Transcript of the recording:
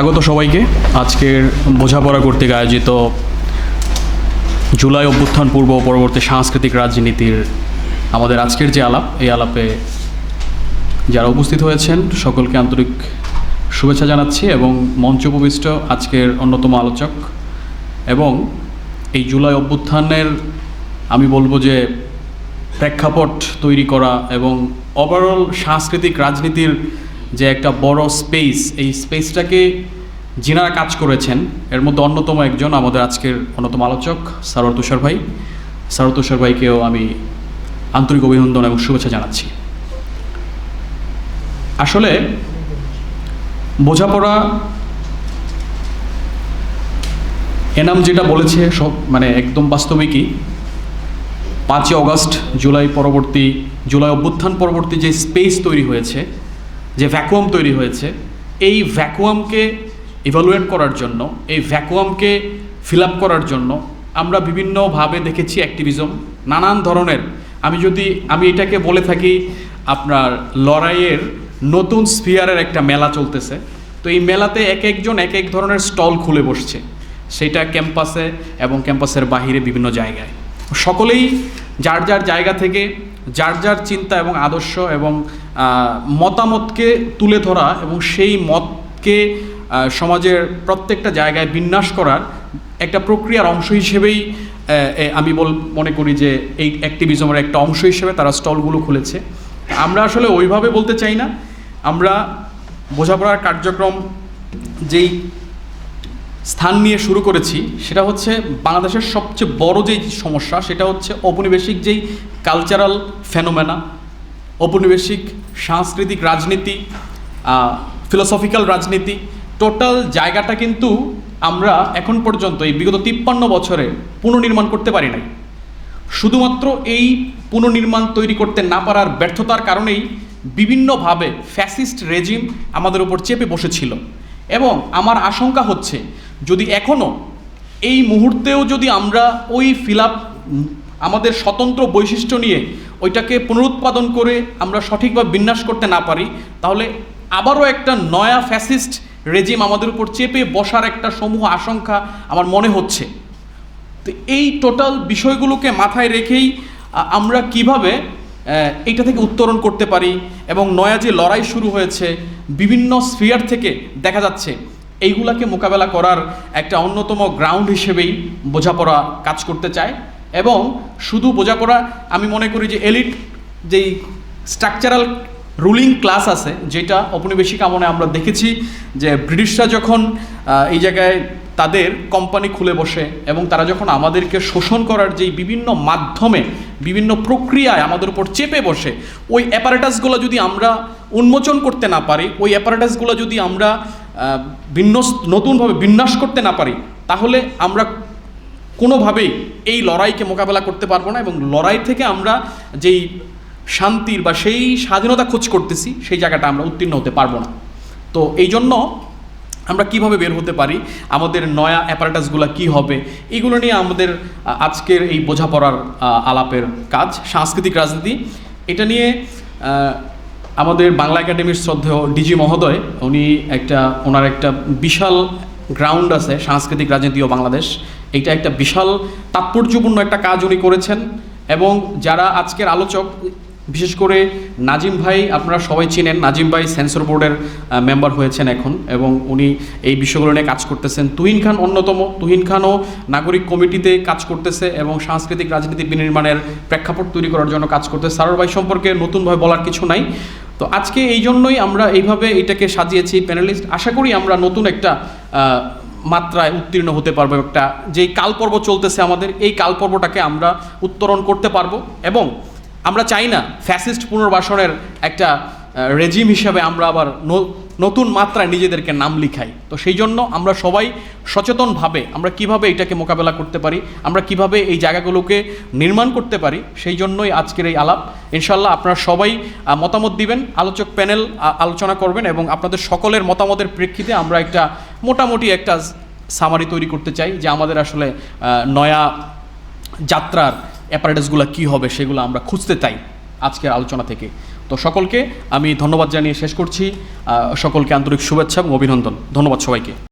স্বাগত সবাইকে। আজকের বোঝাপড়া কর্তৃক আয়োজিত জুলাই অভ্যুত্থান পূর্ব পরবর্তী সাংস্কৃতিক রাজনীতির আমাদের আজকের যে আলাপ, এই আলাপে যারা উপস্থিত হয়েছেন, সকলকে আন্তরিক শুভেচ্ছা জানাচ্ছি এবং মঞ্চ উপবিষ্ট আজকের অন্যতম আলোচক এবং এই জুলাই অভ্যুত্থানের আমি বলব যে প্রেক্ষাপট তৈরি করা এবং ওভারঅল সাংস্কৃতিক রাজনীতির যে একটা বড় স্পেস এই স্পেসটাকে যিনারা কাজ করেছেন। এর মধ্যে অন্যতম একজন আমাদের আজকের অন্যতম আলোচক সারর তুষার ভাই। সারর তুষার ভাইকেও আমি আন্তরিক অভিনন্দন এবং শুভেচ্ছা জানাচ্ছি। আসলে বোঝাপড়া এনাম যেটা বলেছে সব মানে একদম বাস্তবিকই। পাঁচই অগস্ট, জুলাই পরবর্তী, জুলাই অভ্যুত্থান পরবর্তী যে স্পেস তৈরি হয়েছে যে ভ্যাকুয়াম তৈরি হয়েছে, এই ভ্যাকুয়ামকে ইভালুয়েট করার জন্য, এই ভ্যাকুয়ামকে ফিল আপ করার জন্য আমরা বিভিন্নভাবে দেখেছি অ্যাক্টিভিজম নানান ধরনের। আমি যদি, আমি এটাকে বলে থাকি আপনার লড়াইয়ের নতুন স্পিয়ারের একটা মেলা চলতেছে। তো এই মেলাতে এক একজন এক এক ধরনের স্টল খুলে বসছে। সেটা ক্যাম্পাসে এবং ক্যাম্পাসের বাহিরে বিভিন্ন জায়গায়। সকলেই যার যার জায়গা থেকে যার যার চিন্তা এবং আদর্শ এবং মতামতকে তুলে ধরা এবং সেই মতকে সমাজের প্রত্যেকটা জায়গায় বিন্যাস করার একটা প্রক্রিয়ার অংশ হিসেবেই আমি বল, মনে করি যে এই অ্যাক্টিভিজমের একটা অংশ হিসেবে তারা স্টলগুলো খুলেছে। আমরা আসলে ওইভাবে বলতে চাই না। আমরা বোঝাপড়ার কার্যক্রম যেই স্থান নিয়ে শুরু করেছি, সেটা হচ্ছে বাংলাদেশের সবচেয়ে বড় যেই সমস্যা, সেটা হচ্ছে ঔপনিবেশিক যেই কালচারাল ফেনোমেনা ঔপনিবেশিক, সাংস্কৃতিক রাজনীতি ফিলোসফিক্যাল রাজনীতি টোটাল জায়গাটা কিন্তু আমরা এখন পর্যন্ত এই বিগত তিপ্পান্ন বছরে পুনর্নির্মাণ করতে পারি নাই। শুধুমাত্র এই পুনর্নির্মাণ তৈরি করতে না পারার ব্যর্থতার কারণেই বিভিন্নভাবে ফ্যাসিস্ট রেজিম আমাদের উপর চেপে বসেছিল। এবং আমার আশঙ্কা হচ্ছে, যদি এখনও এই মুহূর্তেও যদি আমরা ওই ফিল আমাদের স্বতন্ত্র বৈশিষ্ট্য নিয়ে ওইটাকে পুনরুৎপাদন করে আমরা সঠিকভাবে বিন্যাস করতে না পারি, তাহলে আবারও একটা নয়া ফ্যাসিস্ট রেজিম আমাদের উপর চেপে বসার একটা সমূহ আশঙ্কা আমার মনে হচ্ছে। তো এই টোটাল বিষয়গুলোকে মাথায় রেখেই আমরা কীভাবে এইটা থেকে উত্তরণ করতে পারি এবং নয়া যে লড়াই শুরু হয়েছে, বিভিন্ন স্ফিয়ার থেকে দেখা যাচ্ছে, এইগুলাকে মোকাবেলা করার একটা অন্যতম গ্রাউন্ড হিসেবেই বোঝাপড়া কাজ করতে চায়। এবং শুধু বোঝাপড়া, আমি মনে করি যে এলিট যেই স্ট্রাকচারাল রুলিং ক্লাস আছে, যেটা ঔপনিবেশিক আমলে আমরা দেখেছি যে ব্রিটিশরা যখন এই জায়গায় তাদের কোম্পানি খুলে বসে এবং তারা যখন আমাদেরকে শোষণ করার যেই বিভিন্ন মাধ্যমে, বিভিন্ন প্রক্রিয়ায় আমাদের উপর চেপে বসে, ওই অ্যাপারেটাসগুলো যদি আমরা উন্মোচন করতে না পারি, ওই অ্যাপারেটাসগুলো যদি আমরা ভিন্ন নতুনভাবে বিন্যাস করতে না পারি, তাহলে আমরা কোনোভাবেই এই লড়াইকে মোকাবেলা করতে পারব না এবং লড়াই থেকে আমরা যেই শান্তির বা সেই স্বাধীনতা খোঁজ করতেছি, সেই জায়গাটা আমরা উত্তীর্ণ হতে পারব না। তো এই জন্য আমরা কীভাবে বের হতে পারি, আমাদের নয়া অ্যাপারেটাসগুলো কি হবে, এগুলো নিয়ে আমাদের আজকের এই বোঝাপড়ার আলাপের কাজ। সাংস্কৃতিক রাজনীতি, এটা নিয়ে আমাদের বাংলা একাডেমির শ্রদ্ধেয় ডিজি মহোদয়, উনি একটা, ওনার একটা বিশাল গ্রাউন্ড আছে, সাংস্কৃতিক রাজনীতি ও বাংলাদেশ। এইটা একটা বিশাল তাৎপর্যপূর্ণ একটা কাজ উনি করেছেন এবং যারা আজকের আলোচক, বিশেষ করে নাজিম ভাই, আপনারা সবাই চিনেন, নাজিম ভাই সেন্সর বোর্ডের মেম্বার হয়েছেন এখন এবং উনি এই বিষয়গুলো নিয়ে কাজ করতেছেন। তুহিন খান অন্যতম। তুহিন খানও নাগরিক কমিটিতে কাজ করতেছে এবং সাংস্কৃতিক রাজনীতি বিনির্মাণের প্রেক্ষাপট তৈরি করার জন্য কাজ করতেছে। সারর ভাই সম্পর্কে নতুনভাবে বলার কিছু নাই। তো আজকে এই জন্যই আমরা এইভাবে এটাকে সাজিয়েছি প্যানেলিস্ট। আশা করি আমরা নতুন একটা মাত্রায় উত্তীর্ণ হতে পারব একটা, যেই কালপর্ব চলতেছে আমাদের, এই কালপর্বটাকে আমরা উত্তরণ করতে পারব। এবং আমরা চাই না ফ্যাসিস্ট পুনর্বাসনের একটা রেজিম হিসাবে আমরা আবার নতুন মাত্রায় নিজেদেরকে নাম লিখাই। তো সেই জন্য আমরা সবাই সচেতনভাবে আমরা কীভাবে এটাকে মোকাবেলা করতে পারি, আমরা কীভাবে এই জায়গাগুলোকে নির্মাণ করতে পারি, সেই জন্যই আজকের এই আলাপ। ইনশাল্লাহ আপনারা সবাই মতামত দিবেন, আলোচক প্যানেল আলোচনা করবেন এবং আপনাদের সকলের মতামতের প্রেক্ষিতে আমরা একটা মোটামুটি একটা সামারি তৈরি করতে চাই যে আমাদের আসলে নয়া যাত্রার অ্যাপারেটাসগুলো কি হবে সেগুলো আমরা খুঁজতে চাই আজকের আলোচনা থেকে। তো সকলকে আমি ধন্যবাদ জানিয়ে শেষ করছি। সকলকে আন্তরিক শুভেচ্ছা এবং অভিনন্দন। ধন্যবাদ সবাইকে।